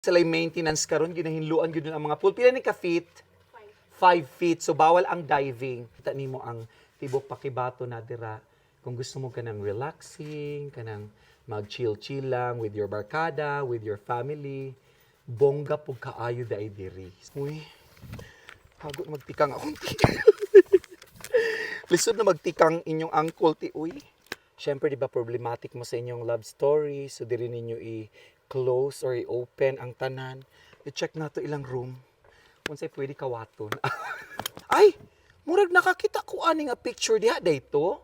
Sila maintenance karon ginahinluan gyud ang mga pool. Pila ni ka feet? 5 feet. So bawal ang diving. Kita nimo ang tibok pakibato na dira. Kung gusto mo kanang relaxing, kanang mag-chill-chill lang with your barkada, with your family, bongga pug kaayo dai diri. Uy. Hago na magtikang akong Lisod na magtikang inyong uncle ti uy. Siyempre, di ba problematic mo sa inyong love story, so diri ninyo i-close or i-open ang tanan. I-check na to ilang room. Kung sa'y pwede kawaton. Ay! Murag nakakita ko ani nga picture diha dayto.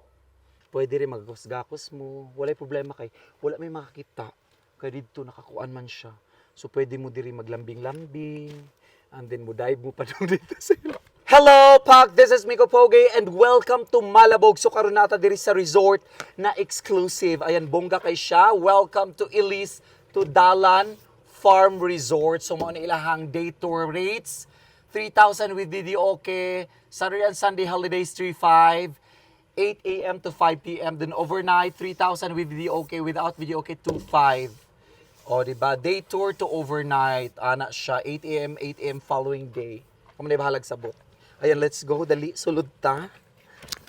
Pwede rin maggakos mo. Walay problema kay wala may makakita. Kay dito nakakuan man siya. So pwede mo diri maglambing-lambing. And then mo dive mo pa doon dito sa. Hello, Pak! This is Miko Poge and welcome to Malabog. So karon nata diri sa resort na exclusive. Ayan, bongga kay siya. Welcome to Elise to Dalan Farm Resort. So mo ilahang day tour rates. 3,000 with video okay. Saturday and Sunday holidays 3,500. 8 a.m. to 5 p.m. Then overnight, 3,000 with video okay. Without video okay, 2,500. O, di ba? Day tour to overnight. Ana siya, 8 a.m., 8 a.m. following day. Kung may bahalag sabot. Ayan, let's go. Dali, sulod ta.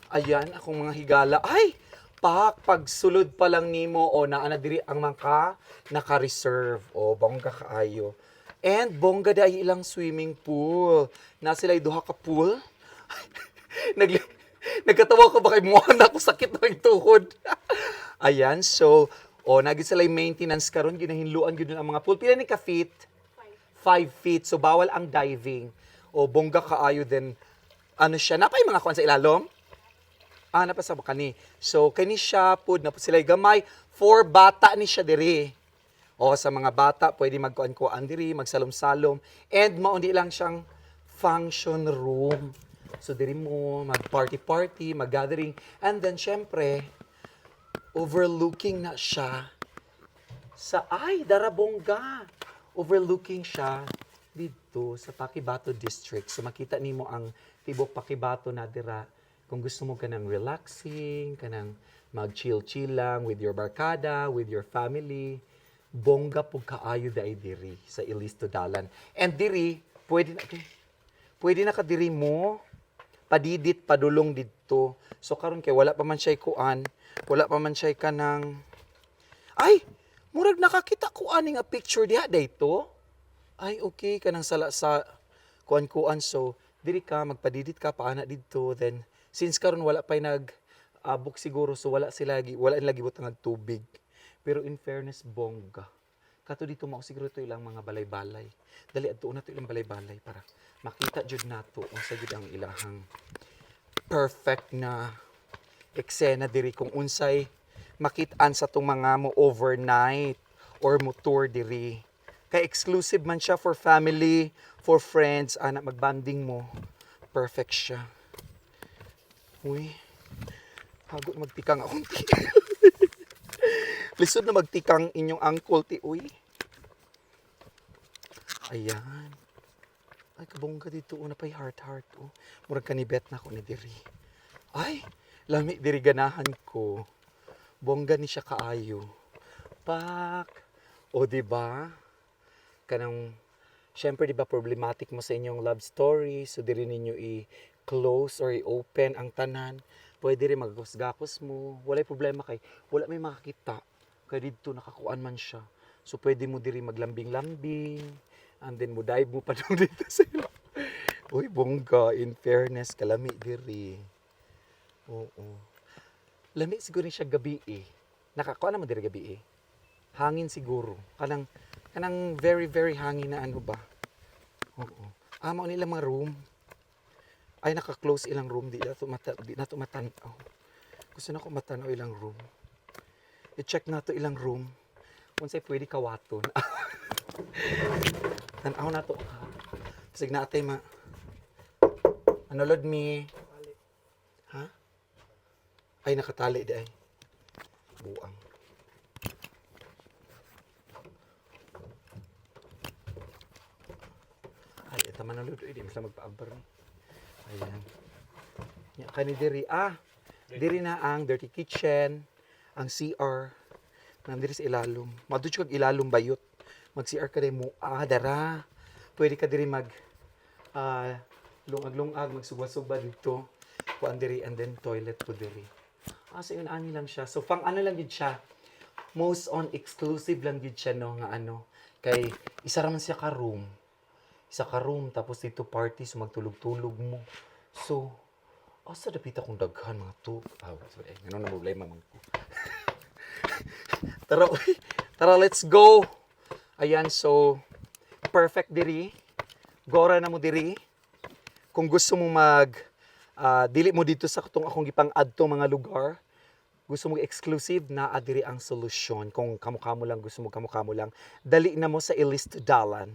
Ayan, akong mga higala. Ay! Pak, pag sulod pa lang nimo o naana diri ang mga naka-reserve o bongga kaayo. And bongga dai ilang swimming pool. Na sila duha ka pool. Nag Nagkatawa ko ba kay mo na ako sakit ng tuhod. Ayan, so o nagi sila maintenance karon ginahinluan gyud ang mga pool. Pila ni ka feet? 5 feet. So bawal ang diving. O bongga kaayo then ano siya, napay mga kuan sa ilalom? Ah, napa sa kani. So kani siya pud na sila gamay for bata ni siya diri. O sa mga bata pwede magkuan-kuan diri, magsalom-salom and maundi lang siyang function room. So diri mo mag-party-party, mag-gathering and then syempre overlooking na siya sa ay darabongga. Overlooking siya dito sa Pakibato District. So makita nimo ang tibok Pakibato na dira. Kung gusto mo kanang relaxing, kanang mag-chill-chill lang with your barkada, with your family, bongga pug kaayo dai diri sa Ilisto Dalan. And diri, pwede na pwede na ka diri mo padidit padulong didto. So karon kay wala pa man siya kuan, wala pa man siya kanang ay murag nakakita ko ani nga picture diha dayto. Ay okay kanang sala sa kuan-kuan so diri ka magpadidit ka paana didto then since karon wala pa nag abok siguro so wala sila gi wala nila gibutang ng tubig. Pero in fairness bongga. Kato dito mo siguro to ilang mga balay-balay. Dali adto na to ilang balay-balay para makita jud nato unsa jud ang ilahang perfect na eksena diri kung unsay makit-an sa tong mga mo overnight or mo tour diri. Kay exclusive man siya for family, for friends, ana magbanding mo. Perfect siya. Uy. Hago na magtikang akong ti. Lisod na magtikang inyong uncle ti uy. Ayan. Ay, kabongga dito. Una pa'y heart-heart. Oh. Murag kanibet na ako ni Diri. Ay, lami diri ganahan ko. Bongga ni siya kaayo. Pak. O, di ba? Kanang, syempre, di ba, problematic mo sa inyong love story. So, diri ninyo i-close or i-open ang tanan. Pwede rin maggakos mo. Walay problema kay, wala may makakita. Kaya dito nakakuan man siya. So, pwede mo diri maglambing-lambing. And then mo dive mo pa doon dito sa ilo. Uy, bongga. In fairness, kalami diri. Oo. Lami siguro siya gabi eh. Nakakuha naman diri gabi eh. Hangin siguro. Kanang, kanang very, very hangin na ano ba. Oo. Ah, mao nila mga room. Ay, naka-close ilang room. Di na to, mata, di na to matanaw. Gusto na ko matanaw ilang room. I-check na to ilang room. Kung sa'y pwede kawaton. Tanaw na to. ha? Sige na ate, ma. Manulod mi. Ha? Ay, nakatali di ay. Buang. Ay, ito manulod. Ay, di misla magpa-abbar. Ayan. Nya, kani diri. Ah, diri na ang dirty kitchen, ang CR. Nandiri sa ilalom. Madudyo kag ilalom bayot. mag CR ka mo ah dara pwede ka diri mag ah lungag-lungag magsugba-sugba dito kuan diri and then toilet po diri ah so yun ani lang siya so pang ano lang gid siya most on exclusive lang gid siya no nga ano kay isa ra man siya ka room isa ka room tapos dito party so magtulog-tulog mo. So asa dapita kong daghan mga to? Ah sorry. Ano na problema man ko tara uy. Tara let's go. Ayan so perfect diri. Gora na mo diri. Kung gusto mo mag ah, dili mo dito sa katong akong gipang adto mga lugar gusto mo exclusive na adiri ang solusyon. Kung kamo-kamo lang gusto mo kamo-kamo lang. Dali na mo sa Ilist Dalan